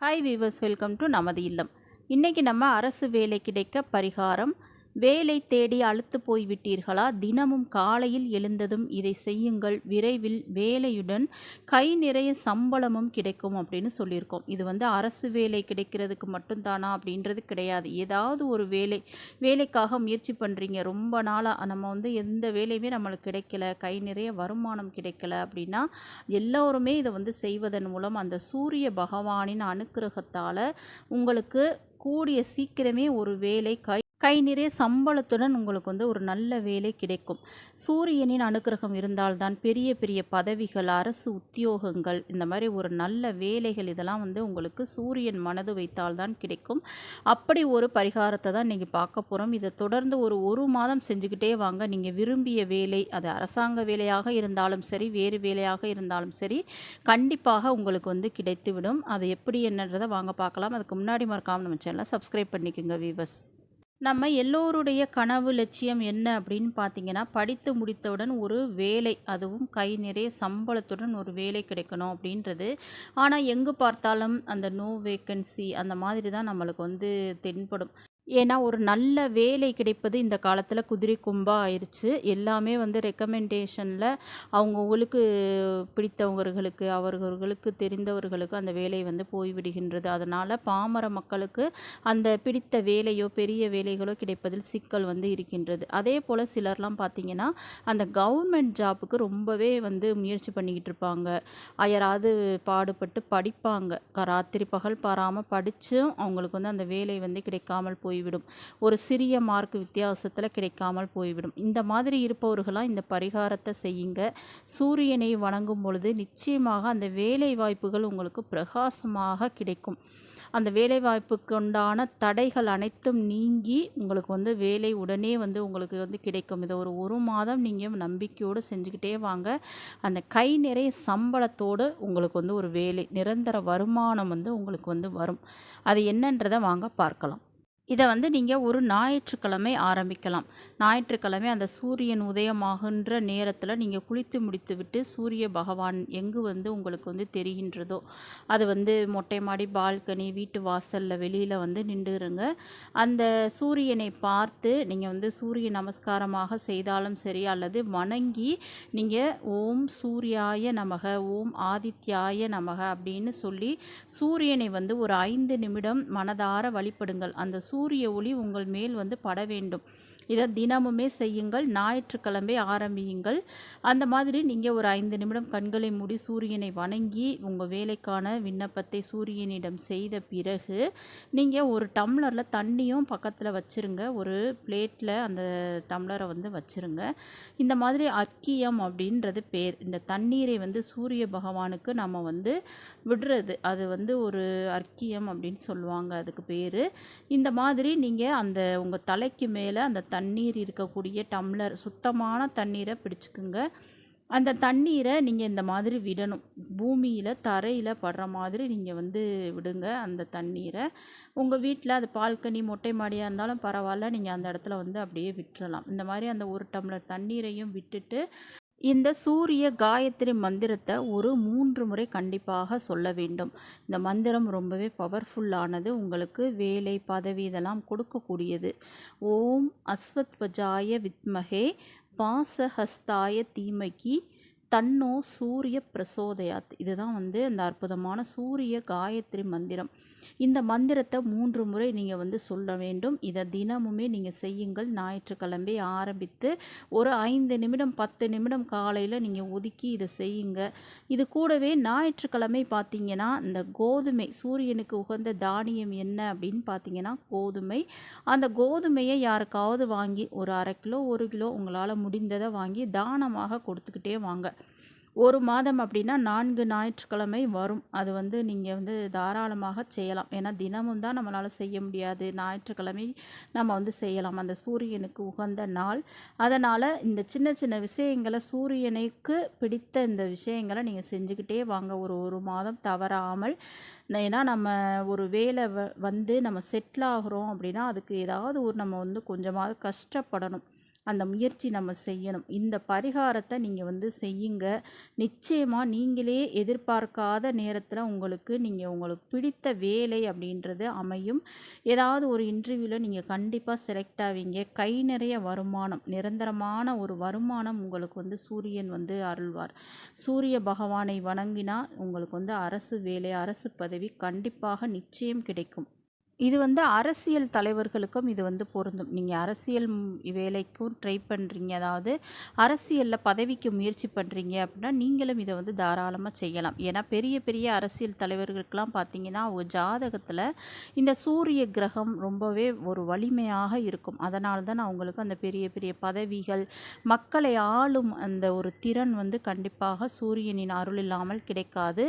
Hi viewers welcome to நமது இல்லம். இன்றைக்கி நம்ம அரசு வேலை கிடைக்க பரிகாரம் வேலை தேடி அழுத்து போய்விட்டீர்களா தினமும் காலையில் எழுந்ததும் இதை செய்யுங்கள். விரைவில் வேலையுடன் கை நிறைய சம்பளமும் கிடைக்கும் அப்படின்னு சொல்லியிருக்கோம். இது வந்து அரசு வேலை கிடைக்கிறதுக்கு மட்டும்தானா அப்படின்றது கிடையாது. ஏதாவது ஒரு வேலை வேலைக்காக முயற்சி பண்ணுறீங்க ரொம்ப நாளாக நம்ம வந்து எந்த வேலையுமே நம்மளுக்கு கிடைக்கல. கை நிறைய வருமானம் கிடைக்கல அப்படின்னா எல்லோருமே இதை வந்து செய்வதன் மூலம் அந்த சூரிய பகவானின் அனுக்கிரகத்தால் உங்களுக்கு கூடிய சீக்கிரமே ஒரு வேலை கை கை நிறைய சம்பளத்துடன் உங்களுக்கு வந்து ஒரு நல்ல வேலை கிடைக்கும். சூரியனின் அனுக்கிரகம் இருந்தால்தான் பெரிய பெரிய பதவிகள் அரசு உத்தியோகங்கள் இந்த மாதிரி ஒரு நல்ல வேலைகள் இதெல்லாம் வந்து உங்களுக்கு சூரியன் மனது வைத்தால்தான் கிடைக்கும். அப்படி ஒரு பரிகாரத்தை தான் நீங்கள் பார்க்க போகிறோம் இதை தொடர்ந்து ஒரு ஒரு மாதம் செஞ்சுக்கிட்டே வாங்க. நீங்கள் விரும்பிய வேலை அது அரசாங்க வேலையாக இருந்தாலும் சரி வேறு வேலையாக இருந்தாலும் சரி கண்டிப்பாக உங்களுக்கு வந்து கிடைத்துவிடும். அது எப்படி என்னன்றதை வாங்க பார்க்கலாம். அதுக்கு முன்னாடி மறக்காமல் நம்ம சேனலை சப்ஸ்கிரைப் பண்ணிக்கோங்க வீவர்ஸ் நம்ம எல்லோருடைய கனவு லட்சியம் என்ன அப்படின்னு பார்த்தீங்கன்னா படித்து முடித்தவுடன் ஒரு வேலை அதுவும் கை நிறைய சம்பளத்துடன் ஒரு வேலை கிடைக்கணும் அப்படின்றது. ஆனால் எங்கே பார்த்தாலும் அந்த நோ வேக்கன்சி அந்த மாதிரி தான் நம்மளுக்கு வந்து தென்படும். ஏன்னா ஒரு நல்ல வேலை கிடைப்பது இந்த காலத்தில் குதிரை கொம்பாக ஆயிடுச்சு எல்லாமே வந்து ரெக்கமெண்டேஷனில் அவங்கவுங்களுக்கு பிடித்தவர்களுக்கு அவர்களுக்கு தெரிந்தவர்களுக்கு அந்த வேலை வந்து போய்விடுகின்றது அதனால் பாமர மக்களுக்கு அந்த பிடித்த வேலையோ பெரிய வேலைகளோ கிடைப்பதில் சிக்கல் வந்து இருக்கின்றது. அதே போல் சிலர்லாம் பார்த்திங்கன்னா அந்த கவர்மெண்ட் ஜாப்புக்கு ரொம்பவே வந்து முயற்சி பண்ணிக்கிட்டு இருப்பாங்க. யாராவது பாடுபட்டு படிப்பாங்க. ராத்திரி பகல் பாராமல் படித்தும் அவங்களுக்கு வந்து அந்த வேலை வந்து கிடைக்காமல் போய் போய்விடும். ஒரு சிறிய மார்க் வித்தியாசத்தில் கிடைக்காமல் போய்விடும். இந்த மாதிரி இருப்பவர்களாக இந்த பரிகாரத்தை செய்யுங்க. சூரியனை வணங்கும் பொழுது நிச்சயமாக அந்த வேலை வாய்ப்புகள் உங்களுக்கு பிரகாசமாக கிடைக்கும். அந்த வேலை உண்டான தடைகள் அனைத்தும் நீங்கி உங்களுக்கு வந்து வேலை உடனே வந்து உங்களுக்கு வந்து கிடைக்கும். இதை ஒரு ஒரு மாதம் நீங்கள் நம்பிக்கையோடு செஞ்சுக்கிட்டே வாங்க. அந்த கை நிறைய சம்பளத்தோடு உங்களுக்கு வந்து ஒரு வேலை நிரந்தர வருமானம் வந்து உங்களுக்கு வந்து வரும். அது என்னன்றதை வாங்க பார்க்கலாம். இதை வந்து நீங்கள் ஒரு ஞாயிற்றுக்கிழமை ஆரம்பிக்கலாம். ஞாயிற்றுக்கிழமை அந்த சூரியன் உதயமாகின்ற நேரத்தில் நீங்கள் குளித்து முடித்துவிட்டு சூரிய பகவான் எங்கு வந்து உங்களுக்கு வந்து தெரிகின்றதோ அது வந்து மொட்டை மாடி பால்கனி வீட்டு வாசலில் வெளியில் வந்து நின்றுருங்க. அந்த சூரியனை பார்த்து நீங்கள் வந்து சூரிய நமஸ்காரமாக செய்தாலும் சரி அல்லது வணங்கி நீங்கள் ஓம் சூர்யாய நமக ஓம் ஆதித்யாய நமக அப்படின்னு சொல்லி சூரியனை வந்து ஒரு ஐந்து நிமிடம் மனதார வழிபடுங்கள். அந்த சூ சூரிய ஒளி உங்கள் மேல் வந்து பட வேண்டும். இதை தினமுமே செய்யுங்கள். ஞாயிற்றுக்கிழமை ஆரம்பியுங்கள். அந்த மாதிரி நீங்கள் ஒரு ஐந்து நிமிடம் கண்களை மூடி சூரியனை வணங்கி உங்கள் வேலைக்கான விண்ணப்பத்தை சூரியனிடம் செய்த பிறகு நீங்கள் ஒரு டம்ளரில் தண்ணியும் பக்கத்தில் வச்சுருங்க. ஒரு பிளேட்டில் அந்த டம்ளரை வந்து வச்சுருங்க. இந்த மாதிரி அக்கியம் அப்படின்றது பேர். இந்த தண்ணீரை வந்து சூரிய பகவானுக்கு நம்ம வந்து விடுறது. அது வந்து ஒரு அர்க்கியம் அப்படின்னு சொல்லுவாங்க. அதுக்கு பேர். இந்த மாதிரி நீங்கள் அந்த உங்கள் தலைக்கு மேலே அந்த த தண்ணீர் இருக்கக்கூடிய டம்ளர் சுத்தமான தண்ணீரை பிடிச்சிக்குங்க. அந்த தண்ணீரை நீங்கள் இந்த மாதிரி விடணும். பூமியில் தரையில் படுற மாதிரி நீங்கள் வந்து விடுங்க அந்த தண்ணீரை. உங்கள் வீட்டில் அது பால்கனி மொட்டை மாடியாக இருந்தாலும் பரவாயில்ல. நீங்கள் அந்த இடத்துல வந்து அப்படியே விட்டுறலாம். இந்த மாதிரி அந்த ஒரு டம்ளர் தண்ணீரையும் விட்டுட்டு இந்த சூரிய காயத்ரி மந்திரத்தை ஒரு மூன்று முறை கண்டிப்பாக சொல்ல வேண்டும். இந்த மந்திரம் ரொம்பவே பவர்ஃபுல்லானது உங்களுக்கு வேலை பதவி இதெல்லாம் கொடுக்கக்கூடியது. ஓம் அஸ்வத்வஜாய வித்மகே பாசஹஸ்தாய தீமகி தன்னோ சூரிய பிரசோதயாத். இதுதான் வந்து அந்த அற்புதமான சூரிய காயத்ரி மந்திரம். இந்த மந்திரத்தை மூன்று முறை நீங்கள் வந்து சொல்ல வேண்டும். இதை தினமுமே நீங்கள் செய்யுங்கள். ஞாயிற்றுக்கிழமை ஆரம்பித்து ஒரு ஐந்து நிமிடம் பத்து நிமிடம் காலையில் நீங்கள் ஒதுக்கி இதை செய்யுங்க. இது கூடவே ஞாயிற்றுக்கிழமை பார்த்தீங்கன்னா இந்த கோதுமை சூரியனுக்கு உகந்த தானியம் என்ன அப்படின்னு பார்த்தீங்கன்னா கோதுமை. அந்த கோதுமையை யாருக்காவது வாங்கி ஒரு அரை கிலோ ஒரு கிலோ உங்களால் முடிந்ததை வாங்கி தானமாக கொடுத்துக்கிட்டே வாங்க. ஒரு மாதம் அப்படின்னா நான்கு ஞாயிற்றுக்கிழமை வரும். அது வந்து நீங்கள் வந்து தாராளமாக செய்யலாம். ஏன்னா தினமும் தான் நம்மளால் செய்ய முடியாது. ஞாயிற்றுக்கிழமை நம்ம வந்து செய்யலாம். அந்த சூரியனுக்கு உகந்த நாள். அதனால் இந்த சின்ன சின்ன விஷயங்களை சூரியனுக்கு பிடித்த இந்த விஷயங்களை நீங்கள் செஞ்சுக்கிட்டே வாங்க. ஒரு ஒரு மாதம் தவறாமல். ஏன்னா நம்ம ஒரு வேலை வந்து நம்ம செட்டில் ஆகிறோம் அப்படின்னா அதுக்கு ஏதாவது ஒரு நம்ம வந்து கொஞ்சமாவது கஷ்டப்படணும். அந்த முயற்சி நம்ம செய்யணும். இந்த பரிகாரத்தை நீங்கள் வந்து செய்யுங்க. நிச்சயமாக நீங்களே எதிர்பார்க்காத நேரத்தில் உங்களுக்கு நீங்கள் உங்களுக்கு பிடித்த வேலை அப்படின்றது அமையும். ஏதாவது ஒரு இன்டர்வியூவில் நீங்கள் கண்டிப்பாக செலக்ட் ஆவீங்க. கை நிறைய வருமானம் நிரந்தரமான ஒரு வருமானம் உங்களுக்கு வந்து சூரியன் வந்து அருள்வார். சூரிய பகவானை வணங்கினால் உங்களுக்கு வந்து அரசு வேலை அரசு பதவி கண்டிப்பாக நிச்சயம் கிடைக்கும். இது வந்து அரசியல் தலைவர்களுக்கும் இது வந்து பொருந்தும். நீங்கள் அரசியல் வேலைக்கும் ட்ரை பண்ணுறீங்க அதாவது அரசியலில் பதவிக்கு முயற்சி பண்ணுறீங்க அப்படின்னா நீங்களும் இதை வந்து தாராளமாக செய்யலாம். ஏன்னா பெரிய பெரிய அரசியல் தலைவர்களுக்கெல்லாம் பார்த்தீங்கன்னா அவங்க ஜாதகத்தில் இந்த சூரிய கிரகம் ரொம்பவே ஒரு வலிமையாக இருக்கும். அதனால தான் அவங்களுக்கு அந்த பெரிய பெரிய பதவிகள் மக்களை ஆளும் அந்த ஒரு திறன் வந்து கண்டிப்பாக சூரியனின் அருள் இல்லாமல் கிடைக்காது.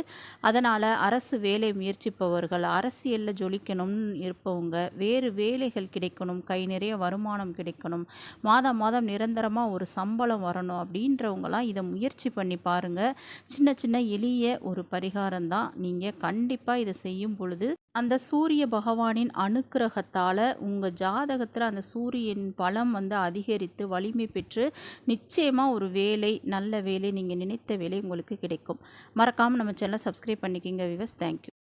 அதனால் அரசு வேலை முயற்சிப்பவர்கள் அரசியலில் ஜொலிக்கணும்னு இருப்பவங்க. வேறு வேலைகள் கிடைக்கணும் கை நிறைய வருமானம் கிடைக்கணும் மாதம் மாதம் நிரந்தரமாக ஒரு சம்பளம் வரணும் அப்படின்றவங்களாம் இதை முயற்சி பண்ணி பாருங்கள் சின்ன சின்ன எளிய ஒரு பரிகாரம் தான். நீங்கள் கண்டிப்பாக இதை செய்யும் பொழுது அந்த சூரிய பகவானின் அனுக்கிரகத்தால் உங்கள் ஜாதகத்தில் அந்த சூரியன் பலம் வந்து அதிகரித்து வலிமை பெற்று நிச்சயமாக ஒரு வேலை நல்ல வேலை நீங்கள் நினைத்த வேலை உங்களுக்கு கிடைக்கும். மறக்காமல் நம்ம சேனலை சப்ஸ்கிரைப் பண்ணிக்கிங்க விவஸ் தேங்க்யூ